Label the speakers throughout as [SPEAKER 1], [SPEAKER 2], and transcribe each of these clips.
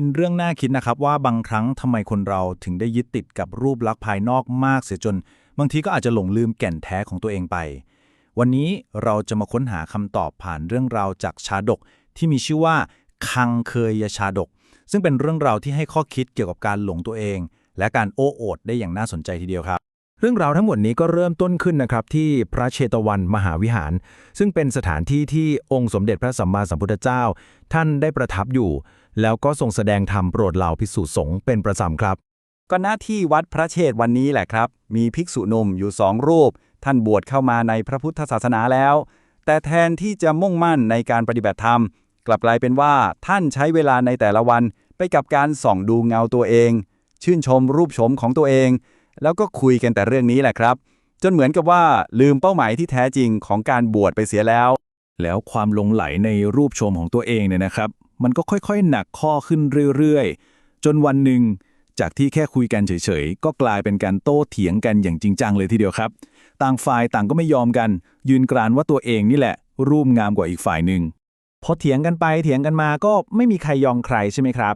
[SPEAKER 1] เป็นเรื่องน่าคิดนะครับว่าบางครั้งทำไมคนเราถึงได้ยึดติดกับรูปลักษณ์ภายนอกมากเสียจน บางทีก็อาจจะหลงลืมแก่นแท้ของตัวเองไป วันนี้เราจะมาค้นหาคำตอบผ่านเรื่องราวจากชาดกที่มีชื่อว่า คังเคยชาดก ซึ่งเป็นเรื่องราวที่ให้ข้อคิดเกี่ยวกับการหลงตัวเอง และการโอ้โอดได้อย่างน่าสนใจทีเดียวครับ
[SPEAKER 2] เรื่องราวทั้งหมดนี้ก็เริ่มต้นขึ้นนะครับที่พระเชตวันมหาวิหาร ซึ่งเป็นสถานที่ที่องค์สมเด็จพระสัมมาสัมพุทธเจ้า ท่านได้ประทับอยู่ แล้วก็ทรงแสดงธรรมโปรดเหล่าภิกษุสงฆ์เป็นประจำครับ
[SPEAKER 3] ก็หน้าที่วัดพระเชษฐ์วันนี้แหละครับ มีภิกษุหนุ่มอยู่สองรูป ท่านบวชเข้ามาในพระพุทธศาสนาแล้ว แต่แทนที่จะมุ่งมั่นในการปฏิบัติธรรม กลับกลายเป็นว่าท่านใช้เวลาในแต่ละวันไปกับการส่องดูเงาตัวเอง ชื่นชมรูปโฉมของตัวเอง แล้วก็คุยกันแต่เรื่องนี้แหละครับ จนเหมือนกับว่าลืมเป้าหมายที่แท้จริงของการบวชไปเสียแล้ว
[SPEAKER 1] แล้วความลงไหลในรูปโฉมของตัวเองเนี่ยนะครับ มันก็ค่อยๆ หนักข้อขึ้นเรื่อยๆ จนวันหนึ่ง จากที่แค่คุยกันเฉยๆ ก็กลายเป็นการโต้เถียงกันอย่างจริงจังเลยทีเดียวครับ ต่างฝ่ายต่างก็ไม่ยอมกัน ยืนกรานว่าตัวเองนี่แหละ รูปงามกว่าอีกฝ่ายหนึ่ง
[SPEAKER 2] พอเถียงกันไปเถียงกันมาก็ไม่มีใครยอมใครใช่ไหมครับ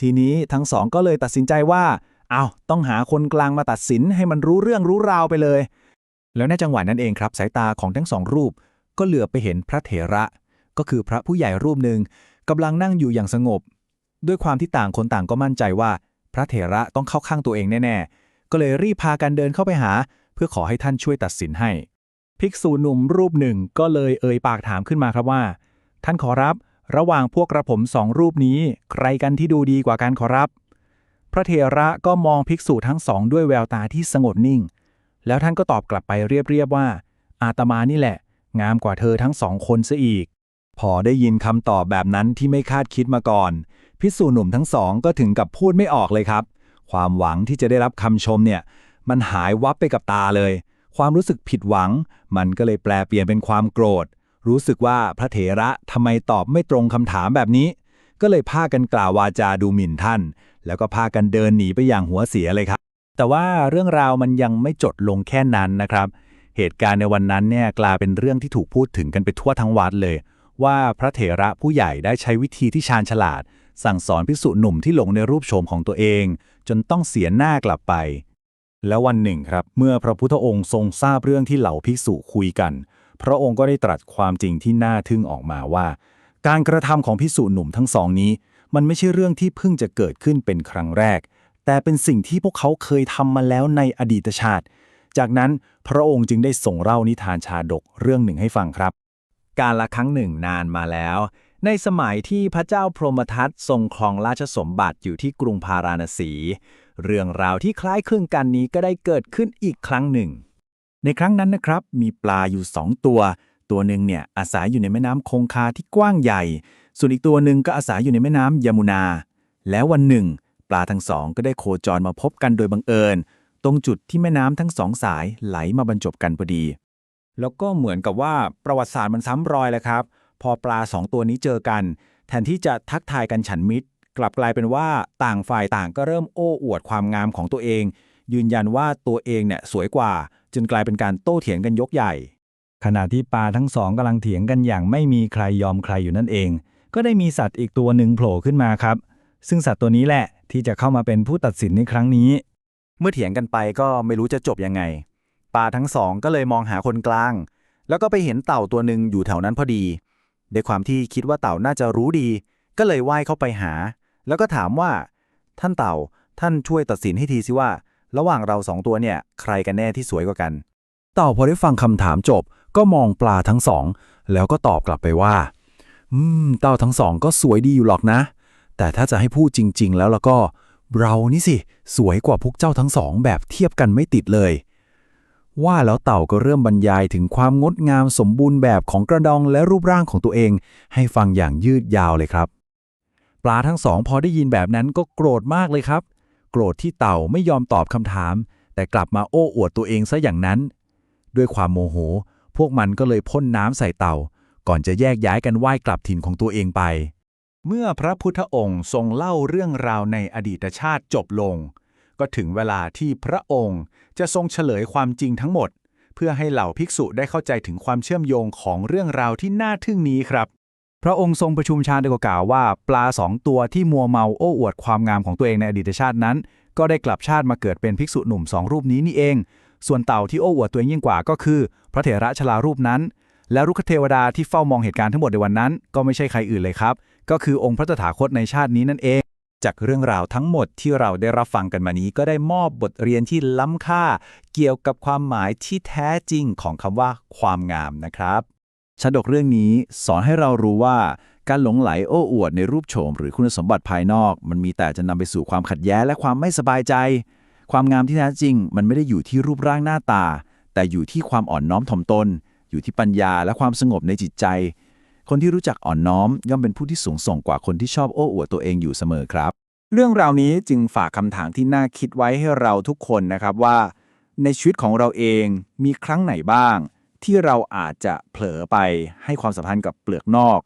[SPEAKER 2] ทีนี้ทั้งสองก็เลยตัดสินใจว่าเอาต้องหาคนกลางมาตัดสินให้มันรู้เรื่องรู้ราวไปเลย แล้วในจังหวะนั้นเองครับ สายตาของทั้งสองรูป ก็เหลือไปเห็นพระเถระ ก็คือพระผู้ใหญ่รูปหนึ่ง กำลังนั่งอยู่อย่างสงบ ด้วยความที่ต่างคนต่างก็มั่นใจว่า พระเถระต้องเข้าข้างตัวเองแน่ๆ ก็เลยรีบพากันเดินเข้าไปหา เพื่อขอให้ท่านช่วยตัดสินให้ ภิกษุหนุ่มรูปหนึ่งก็เลยเอ่ยปากถามขึ้นมาครับว่า ท่านขอรับ ระหว่างพวกกระผมสองรูปนี้ ใครกันที่ดูดีกว่ากันขอรับ พระเถระก็มองภิกษุทั้งสองด้วยแววตาที่สงบนิ่ง แล้วท่านก็ตอบกลับไปเรียบๆว่า อาตมานี่แหละ งามกว่าเธอทั้งสองคนซะอีก พอได้ยินคำตอบแบบนั้นที่ไม่คาดคิดมาก่อนภิกษุหนุ่มทั้งสองก็ถึงกับพูดไม่ออกเลยครับ ความหวังที่จะได้รับคำชมเนี่ย มันหายวับไปกับตาเลย ความรู้สึกผิดหวัง มันก็เลยแปลเปลี่ยนเป็นความโกรธ รู้สึกว่าพระเถระทำไมตอบไม่ตรงคำถามแบบนี้ ก็เลยพากันกล่าววาจาดูหมิ่นท่าน แล้วก็พากันเดินหนีไปอย่างหัวเสียเลยครับ แต่ว่าเรื่องราวมันยังไม่จดลงแค่นั้นนะครับ เหตุการณ์ในวันนั้นเนี่ยกลายเป็นเรื่องที่ถูกพูดถึงกันไปทั่วทั้งวัดเลย ว่าพระเถระผู้ใหญ่ได้ใช้วิธีที่ชาญฉลาด สั่งสอนภิกษุหนุ่มที่หลงในรูปโฉมของตัวเอง จนต้องเสียหน้ากลับไป แล้ววันหนึ่งครับ เมื่อพระพุทธองค์ทรงทราบเรื่องที่เหล่าภิกษุคุยกัน พระองค์ก็ได้ตรัสความจริงที่น่าทึ่งออกมาว่า การกระทำของภิกษุหนุ่มทั้งสองนี้ มันไม่ใช่เรื่องที่เพิ่งจะเกิดขึ้นเป็นครั้งแรก แต่เป็นสิ่งที่พวกเขาเคยทำมาแล้วในอดีตชาติ จากนั้นพระองค์จึงได้ส่งเล่านิทานชาดกเรื่องหนึ่งให้ฟังครับ การละครั้งหนึ่งนานมาแล้ว ในสมัยที่พระเจ้าพรหมทัตทรงครองราชสมบัติอยู่ที่กรุงพาราณสี เรื่องราวที่คล้ายคลึงกันนี้ก็ได้เกิดขึ้นอีกครั้งหนึ่ง ในครั้งนั้นนะครับ มีปลาอยู่สองตัว ตัวหนึ่งเนี่ยอาศัยอยู่ในแม่น้ำคงคาที่กว้างใหญ่ ส่วนอีกตัวหนึ่งก็อาศัยอยู่ในแม่น้ำยมุนา แล้ววันหนึ่ง ปลาทั้งสองก็ได้โคจรมาพบกันโดยบังเอิญ ตรงจุดที่แม่น้ำทั้งสองสายไหลมาบรรจบกันพอดี แล้วก็เหมือนกับว่าประวัติศาสตร์มันซ้ำรอยแล้วครับ พอปลาสองตัวนี้เจอกัน แทนที่จะทักทายกันฉันมิตร กลับกลายเป็นว่าต่างฝ่ายต่างก็เริ่มโอ้อวดความงามของตัวเอง ยืนยันว่าตัวเองเนี่ยสวยกว่าจนกลายเป็นการโต้เถียงกันยกใหญ่ ขณะที่ปลาทั้งสองกำลังเถียงกันอย่างไม่มีใครยอมใครอยู่นั่นเอง ก็ได้มีสัตว์อีกตัวหนึ่งโผล่ขึ้นมาครับ ซึ่งสัตว์ตัวนี้แหละที่จะเข้ามาเป็นผู้ตัดสินในครั้งนี้ เมื่อเถียงกันไปก็ไม่รู้จะจบยังไง ปลาทั้งสองก็เลยมองหาคนกลาง แล้วก็ไปเห็นเต่าตัวหนึ่งอยู่แถวนั้นพอดีด้วยความที่คิดว่าเต่าน่าจะรู้ดี ก็เลยว่ายเข้าไปหา แล้วก็ถามว่า ท่านเต่าท่านช่วยตัดสินให้ทีสิว่า ระหว่างเราสองตัวเนี่ย ใครกันแน่ที่สวยกว่ากัน เต่าพอได้ฟังคำถามจบ ก็มองปลาทั้งสอง แล้วก็ตอบกลับไปว่า อืม เต่าทั้งสองก็สวยดีอยู่หรอกนะ แต่ถ้าจะให้พูดจริง ๆ แล้วแล้วก็ เรานี่สิ สวยกว่าพวกเจ้าทั้งสองแบบเทียบกันไม่ติดเลย ว่าแล้วเต่าก็เริ่มบรรยายถึงความงดงามสมบูรณ์แบบของกระดองและรูปร่างของตัวเอง ให้ฟังอย่างยืดยาวเลยครับ ปลาทั้งสองพอได้ยินแบบนั้นก็โกรธมากเลยครับ โกรธที่เต่าไม่ยอมตอบคำถาม แต่กลับมาโอ้อวดตัวเองซะอย่างนั้น ด้วยความโมโห พวกมันก็เลยพ่นน้ำใส่เต่า ก่อนจะแยกย้ายกันว่ายกลับถิ่นของตัวเองไป เมื่อพระพุทธองค์ทรงเล่าเรื่องราวในอดีตชาติจบลง ก็ถึงเวลาที่พระองค์จะทรงเฉลยความจริงทั้งหมด เพื่อให้เหล่าภิกษุได้เข้าใจถึงความเชื่อมโยงของเรื่องราวที่น่าทึ่งนี้ครับ พระองค์ทรงประชุมชาดกกล่าวว่า ปลาสองตัวที่มัวเมาโอ้อวดความงามของตัวเองในอดีตชาตินั้น ก็ได้กลับชาติมาเกิดเป็นภิกษุหนุ่มสองรูปนี้นี่เอง ส่วนเต่าที่โอ้อวดตัวเองยิ่งกว่าก็คือ พระเถระชลารูปนั้น และรุกขเทวดาที่เฝ้ามองเหตุการณ์ทั้งหมดในวันนั้น ก็ไม่ใช่ใครอื่นเลยครับ ก็คือองค์พระตถาคตในชาตินี้นั่นเอง
[SPEAKER 1] จากเรื่องราวทั้งหมดที่เราได้รับฟังกันมานี้ ก็ได้มอบบทเรียนที่ล้ำค่า เกี่ยวกับความหมายที่แท้จริงของคำว่า ความงามนะครับ
[SPEAKER 2] ชาดกเรื่องนี้สอนให้เรารู้ว่า การหลงไหลโอ้อวดในรูปโฉม หรือคุณสมบัติภายนอก มันมีแต่จะนำไปสู่ความขัดแย้งและความไม่สบายใจ ความงามที่แท้จริง มันไม่ได้อยู่ที่รูปร่างหน้าตา แต่อยู่ที่ความอ่อนน้อมถ่อมตน อยู่ที่ปัญญาและความสงบในจิตใจ คนที่รู้จักอ่อนน้อม ย่อมเป็นผู้ที่สูงส่งกว่าคนที่ชอบโอ้อวดตัวเองอยู่เสมอครับ เรื่องราวนี้จึงฝากคำถามที่น่าคิดไว้ให้เราทุกคนนะครับว่า ในชีวิตของเราเองมีครั้งไหนบ้าง ที่เราอาจจะเผลอไปให้ความสัมพันธ์กับเปลือกนอก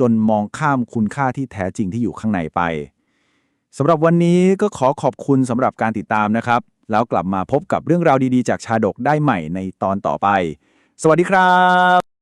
[SPEAKER 2] จนมองข้ามคุณค่าที่แท้จริงที่อยู่ข้างในไปสำหรับวันนี้ก็ขอขอบคุณสำหรับการติดตามนะครับ แล้วกลับมาพบกับเรื่องราวดีๆ จากชาดกได้ใหม่ในตอนต่อไป สวัสดีครับ